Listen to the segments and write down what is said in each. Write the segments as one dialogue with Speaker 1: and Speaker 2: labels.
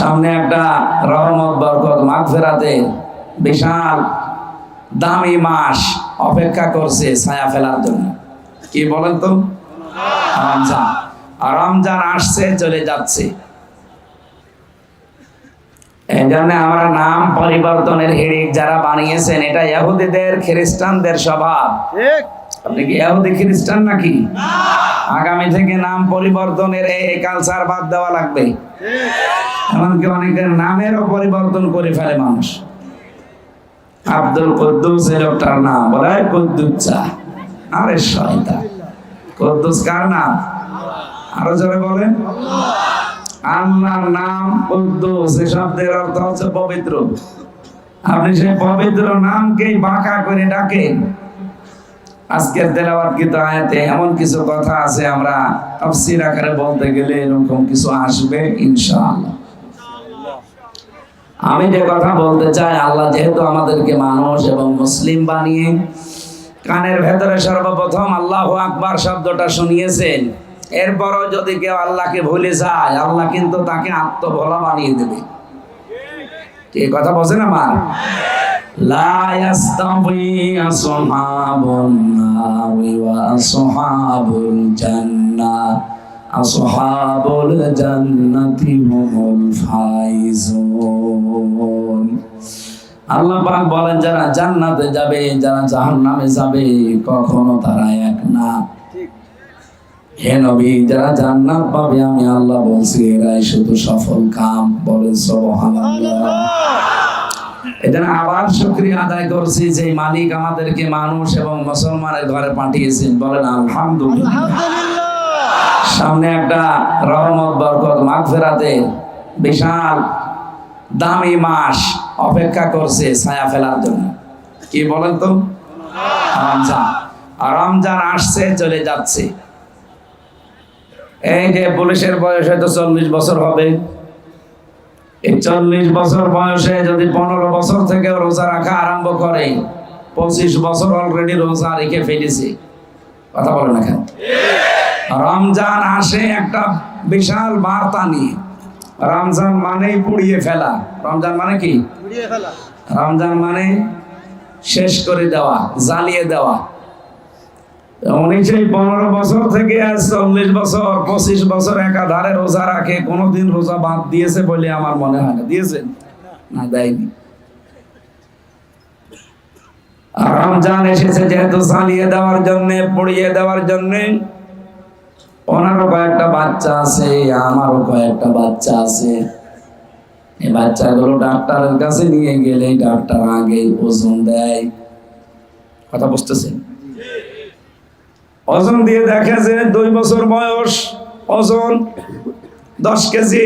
Speaker 1: সামনে একটা রহমত, বরকত, মাগফেরাতে বিশাল দামি মাস অপেক্ষা করছে ছায়া ফেলার জন্য। কি বলেন তো? রমজান। আর রমজান আসছে, চলে যাচ্ছে। এই জন্য আমরা নাম পরিবর্তনের হিড়িক যারা বানিয়েছেন, এটা ইহুদিদের, খ্রিস্টানদের স্বভাব। আপনি কি ইহুদি খ্রিস্টান নাকি? আগামী থেকে নাম পরিবর্তনের এই কালচার বাদ দেওয়া লাগবে। এমনকি অনেকের নামেরও পরিবর্তন করে ফেলে মানুষ। আব্দুল কুদ্দুস লোকটার নাম, বলে কুদ্দুচ্চা আরে শয়তান। কুদ্দুস কার নাম? আরও জোরে বলেন। আল্লাহর নাম কুদ্দুস এই শব্দের অর্থ হচ্ছে পবিত্র। আপনি সেই পবিত্র নামকেই বাঁকা করে ডাকেন। আজকের তেলাওয়াত কিন্তু আয়াতে এমন কিছু কথা আছে আমরা তাফসীর আকারে বলতে গেলে এরকম কিছু আসবে, ইনশাআল্লাহ। আমি যে কথা বলতে চাই, আল্লাহ যেহেতু আমাদেরকে মানুষ এবং মুসলিম বানিয়ে কানের ভেতরে সর্বপ্রথম আল্লাহ আকবার শব্দটা শুনিয়েছেন, এরপরও যদি কেউ আল্লাহকে ভুলে যায়, আল্লাহ কিন্তু তাকে আত্মভোলা বানিয়ে দেবে। কি কথা বলছেন আমার? لا يستوي أصحاب النار وأصحاب الجنة أصحاب الجنة هم الفائزون আল্লাহ পাক বলেন যারা জান্নাতে যাবে যারা জাহান্নামে যাবে কখনো তারা এক না হে নবী যারা জান্নাত পাবে আমি আল্লাহ বলছি এরাই শুধু সফল কাম বলে সুবহানাল্লাহ এজন্য আবার শুকরিয়া আদায় করছি যে মালিক আমাদেরকে মানুষ এবং মুসলমানের ঘরে পাঠিয়েছেন। বলেন আলহামদুলিল্লাহ। সামনে একটা রহমত বরকত মাগফেরাতে বিশাল দামি মাস অপেক্ষা করছে ছায়া ফেলার জন্য। কি বলেন তো? রমজান। আর রমজান আসছে চলে যাচ্ছে। এই যে পুলিশের বয়স হয়তো চল্লিশ বছর হবে। এই চল্লিশ বছর বয়সে যদি পনেরো বছর থেকে রোজা রাখা আরম্ভ করে পঁচিশ বছর অলরেডি রোজা রেখে ফেলেছে। কথা বলেন এখানে রমজান আসে একটা বিশাল বার্তা নিয়ে। রমজান মানেই পুড়িয়ে ফেলা। রমজান মানে কি? রমজান মানে শেষ করে দেওয়া জ্বালিয়ে দেওয়া। উনি সেই পনেরো বছর থেকে আজ চল্লিশ বছর, পঁচিশ বছর একাধারে রোজা রাখে, কোনোদিন রোজা দিয়েছে বলে আমার মনে হয় না। দিয়েছেন না, দেয়নি। রমজান এসেছে যেহেতু জ্বালিয়ে দেওয়ার জন্য, পড়িয়ে দেওয়ার জন্য। ওনারও কয়েকটা বাচ্চা আছে, আমারও কয়েকটা বাচ্চা আছে। এই বাচ্চাগুলো ডাক্তারের কাছে নিয়ে গেলে ডাক্তার আগে ওজন দেয়। কথা বুঝতেছেন? ওজন দিয়ে দেখে যে দুই বছর বয়স, ওজন দশ কেজি।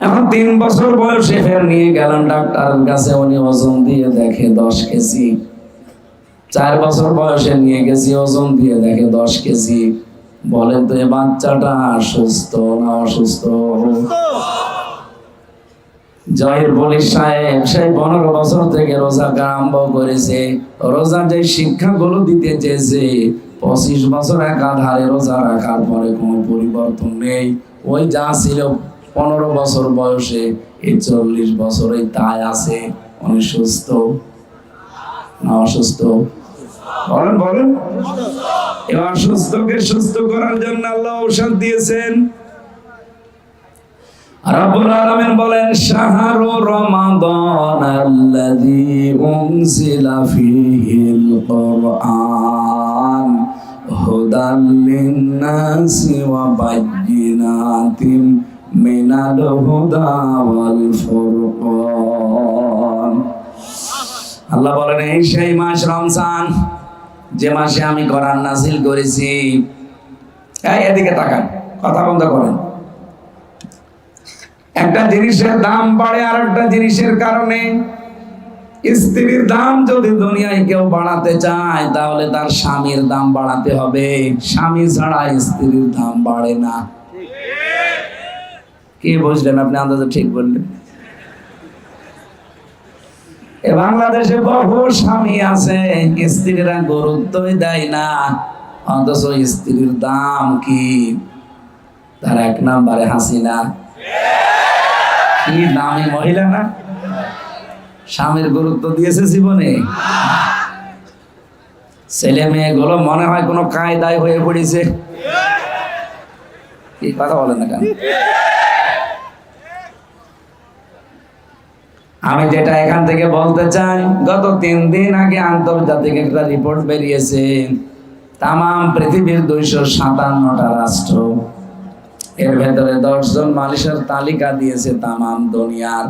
Speaker 1: এখন তিন বছর বয়সে ফের নিয়ে গেলাম ডাক্তারের কাছে, উনি ওজন দিয়ে দেখে দশ কেজি। চার বছর বয়সে নিয়ে গেছি, ওজন দিয়ে দেখে দশ কেজি। বলেন তো, এ বাচ্চাটা সুস্থ না অসুস্থ? জয়ের পুলিশ সাহেব, সেই পনেরো বছর থেকে রোজা আরম্ভ করেছে। রোজা যে শিক্ষাগুলো দিতে চেয়েছে, পঁচিশ বছর একাধারে রোজা রাখার পরে কোনো পরিবর্তন নেই। ওই যা ছিল পনেরো বছর বয়সে, এই চল্লিশ বছরে তাই আছে। উনি সুস্থ না অসুস্থ? বলেন বলেন। এবার অসুস্থকে সুস্থ করার জন্য আল্লাহ ঔষধ দিয়েছেন। বলেন আল্লাহ বলেন, এই সেই মাস রমজান, যে মাসে আমি কোরআন নাজিল করেছি। এই, এদিকে তাকান, কথা বন্ধ করেন। একটা জিনিসের দাম বাড়ে আর একটা জিনিসের কারণে স্ত্রীর দাম যদি দুনিয়ায় কেউ বাড়াতে চায়, তাহলে তার স্বামীর দাম বাড়াতে হবে। স্বামী ছাড়া স্ত্রীর দাম বাড়ে না। কি বুঝলেন আপনি আন্দাজে ঠিক বললেন? বাংলাদেশে বহু স্বামী আছে, স্ত্রীরা গুরুত্বই দেয় না। অথচ স্ত্রীর দাম কি? তার এক নাম্বারে হাসিনা। কি দামি মহিলা না? স্বামীর গুরুত্ব দিয়েছে জীবনে। ছেলে মেয়েগুলো মনে হয় কোনো কায়দায় হয়ে পড়েছে। কি কথা বলেন না কেন? আমি যেটা এখান থেকে বলতে চাই, গত তিন দিন আগে আন্তর্জাতিক একটা রিপোর্ট বেরিয়েছে। তাম পৃথিবীর দুইশো সাতান্নটা রাষ্ট্র এর ভেতরে দশজন মানুষের তালিকা দিয়েছে তামাম দুনিয়ার।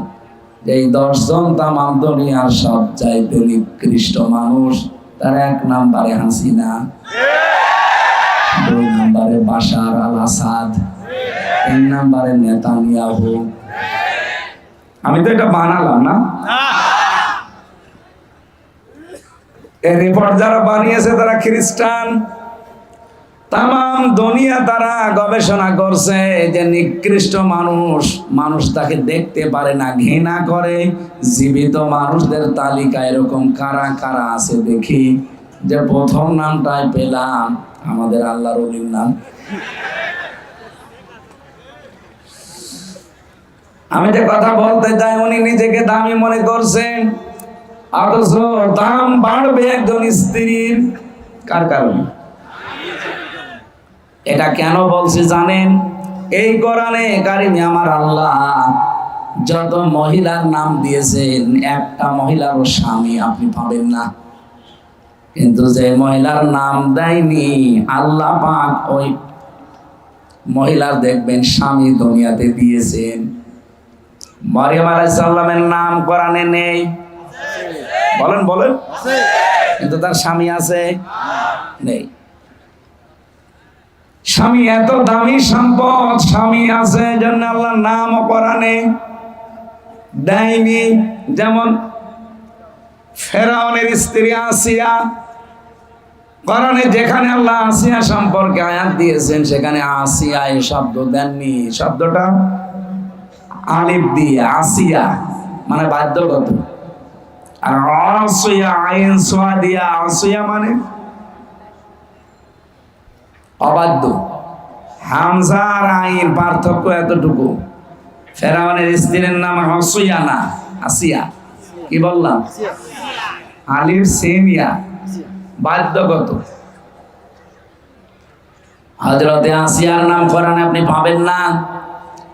Speaker 1: এই দশজন তামাম দুনিয়ার সব চাইতে নিকৃষ্ট মানুষ তার এক নাম্বারে হাসিনা দুই নাম্বারে বাশার আল আসাদ তিন নাম্বারে নেতানিয়াহু। আমি তো এটা বানালাম না। এই রিপোর্ট যারা বানিয়েছে তারা খ্রিস্টান। তাম দুনিয়া তারা গবেষণা করছে যে নিকৃষ্ট মানুষ মানুষ তাকে দেখতে পারে না, ঘৃণা করে। জীবিত মানুষদের তালিকা এরকম কারা কারা আছে দেখি। যে প্রথম নামটাই পেলাম, আমাদের আল্লাহর অলির নাম। আমি যে কথা বলতে চাই, উনি নিজেকে দামি মনে করছেন। অথচ দাম বাড়বে একজন স্ত্রীর। কার কারণে? এটা কেন বলছি জানেন? এই কোরআনে কারিমে আমার আল্লাহ যত মহিলার নাম দিয়েছেন একটা মহিলারও স্বামী আপনি পাবেন না। কিন্তু যে মহিলার নাম দেয়নি আল্লাহ পাক ওই মহিলার দেখবেন স্বামী দুনিয়াতে দিয়েছেন। মরিয়ম আলাইসাল্লামের নাম কোরআনে নেই। বলেন বলেন। কিন্তু তার স্বামী আছে। নেই। স্বামী এত দামি সম্পদ, স্বামী আছে জন্য আল্লাহ নাম কোরআনে দেয়নি। যেমন ফেরাউনের স্ত্রী আসিয়া, কোরআনে যেখানে আল্লাহ আসিয়া সম্পর্কে আয়াত দিয়েছেন, সেখানে আসিয়া এই শব্দ দেননি। শব্দটা আলিফ দিয়ে, আসিয়া মানে বাধ্যগত। আর আসিয়া, আইন সোয়া দিয়া, আসিয়া মানে অবাধ্য হামজার আইন পার্থক্য এতটুকু ফেরাউনের স্ত্রীর নাম হসইয়া না আসিয়া কি বললাম আলিফ সেমিয়া বাধ্যগত হজরতে আসিয়ার নাম কোরআনে আপনি পাবেন না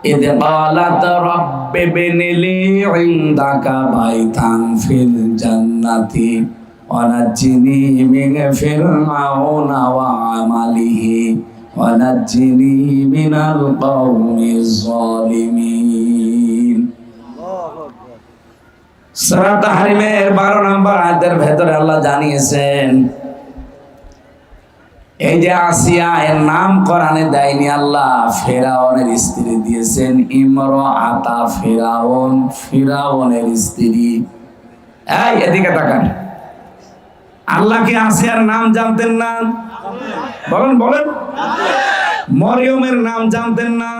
Speaker 1: إذ قالت رب ابن لي عندك بيتا في الجنة ونجني من فرعون وعمله ونجني من القوم الظالمين সূরা তাহরিমের 12 নম্বর আয়াতের ভেতরে আল্লাহ জানিয়েছেন এই যে আসিয়া এর নাম কোরআনে দেয়নি আল্লাহ ফেরাউনের স্ত্রী দিয়েছেন ইমর আতা ফেরাউন ফিরাউনের স্ত্রী এই এদিকে তাকান আল্লাহ কি আসিয়ার নাম জানতেন না। বলেন বলেন। মরিয়মের নাম জানতেন না।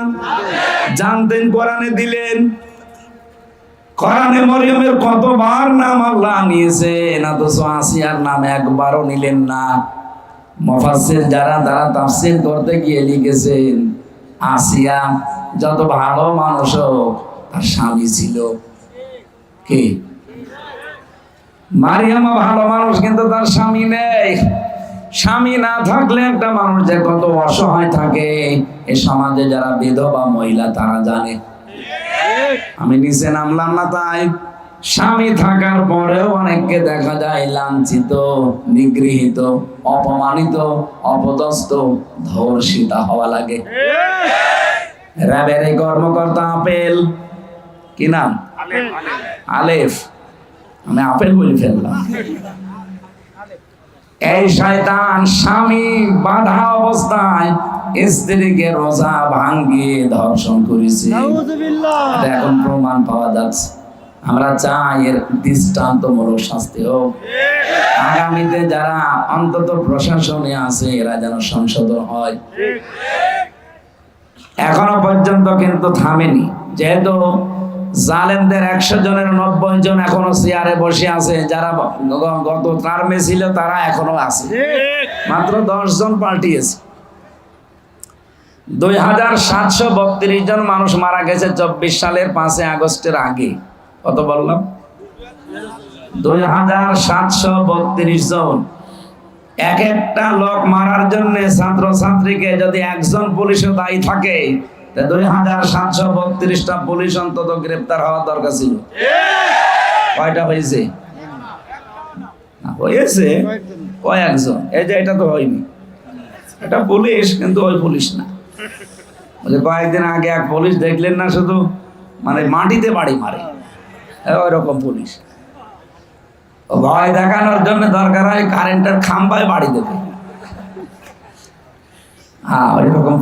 Speaker 1: জানতেন, কোরআনে দিলেন। কোরআনে মরিয়মের কতবার নাম আল্লাহ নিয়েছেন অথচ আসিয়ার নাম একবারও নিলেন না। মফাসির যারা, তারা তাফসির করতে গিয়ে লিখেছেন, আসিয়া যত ভালো মানুষ হোক, তার স্বামী ছিল। কি? মারিয়ামা ভালো মানুষ, কিন্তু তার স্বামী নেই। স্বামী না থাকলে একটা মানুষ যে কত অসহায় থাকে। এ সমাজে যারা বিধবা মহিলা, তারা জানে। আমি নিচে নামলাম না তাই। স্বামী থাকার পরেও অনেককে দেখা যায় লাঞ্ছিত, নিগৃহীত, অপমানিত, অপদস্থ, ধর্ষিতা হওয়া লাগে। র্যাবের এই কর্মকর্তা আপেল। কি নাম? আলেফ। আমি আপেল বলে ফেললাম। এই শয়তান স্বামী বাধা অবস্থায় স্ত্রীকে রোজা ভাঙ্গিয়ে ধর্ষণ করেছে। এখন প্রমাণ পাওয়া যাচ্ছে। আমরা চাই এর দৃষ্টান্তমূলক শাস্তি হোক। আগামীতে যারা অন্তত প্রশাসনে আছে এরা যেন সংশোধন হয়। এখনও পর্যন্ত কিন্তু থামেনি। যেহেতু জালেমদের একশো জনের নব্বই জন এখনও চেয়ারে বসে আছে, যারা গত টার্মে ছিল তারা এখনও আছে। মাত্র দশ জন পাল্টিয়েছে। দুই হাজার সাতশো বত্রিশ জন মানুষ মারা গেছে চব্বিশ সালের পাঁচই আগস্টের আগে। কত বললাম? দুই হাজার সাতশো বত্রিশ জন। এক একটা লোক মারার জন্য ছাত্র ছাত্রীকে যদি একজন পুলিশও দায়ী থাকে দুই হাজার সাতশো বত্রিশটা পুলিশ অন্তত গ্রেপ্তার হওয়ার দরকার ছিল। কয়টা হয়েছে? হয়েছে এই যে এটা তো হয়নি। এটা পুলিশ, কিন্তু ওই পুলিশ না। কয়েকদিন আগে এক পুলিশ দেখলেন না, শুধু মানে মাটিতে বাড়ি মারে। ওই রকম পুলিশ। ভয় দেখানোর জন্য দরকার হয়, কারেন্টের খাম্বায় বাড়ি দেবে। হ্যাঁ ওই রকম